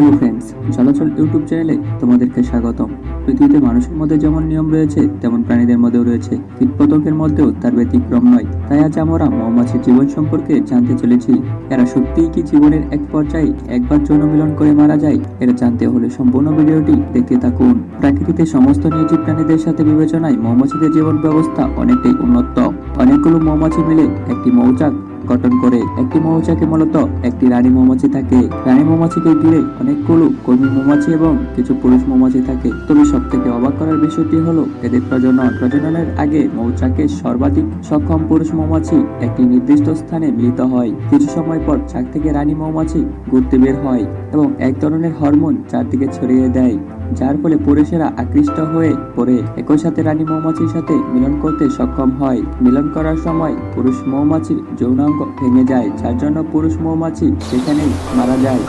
Hello friends, চলাচল YouTube চ্যানেলে তোমাদেরকে স্বাগতম। পৃথিবীতে মানুষের মধ্যে যেমন নিয়ম রয়েছে, তেমন প্রাণীদের মধ্যেও রয়েছে। কীটপতঙ্গের মধ্যেও তার ব্যতিক্রম নয়। তাই আজ আমরা মৌমাছির জীবন সম্পর্কে জানতে চলেছি। এরা সত্যিই কি জীবনের এক পর্যায়ে একবার যৌন মিলন করে মারা যায়? এটা জানতে হলে সম্পূর্ণ ভিডিওটি দেখতে থাকুন। প্রাকৃতিতে সমস্ত নির্জীব প্রাণীদের সাথে বিবেচনায় মৌমাছিদের জীবন ব্যবস্থা অনেকটাই উন্নত। অনেকগুলো মৌমাছি মিলে একটি মৌচাক গঠন করে একটি মৌচাকে মূলত একটি রানী মৌমাছি থাকে। রানী মৌমাছিকে ঘিরে অনেকগুলো কর্মী মৌমাছি এবং কিছু পুরুষ মৌমাছি থাকে। তবে সব থেকে অবাক করার বিষয়টি হলো, এদের প্রজনন, প্রজননের আগে মৌচাকে সর্বাধিক সক্ষম পুরুষ মৌমাছি একটি নির্দিষ্ট স্থানে মিলিত হয়। কিছু সময় পর চাক থেকে রানী মৌমাছি ঘুরতে বের হয় এবং এক ধরনের হরমোন চারদিকে ছড়িয়ে দেয়। যার ফলে পুরুষেরা আকৃষ্ট হয়ে পড়ে। একই সাথে রানী মৌমাছির সাথে মিলন করতে সক্ষম হয়। মিলন করার সময় পুরুষ মৌমাছির যৌনাঙ্গ ভেঙে যায়, যার জন্য পুরুষ মৌমাছি সেখানেই মারা যায়।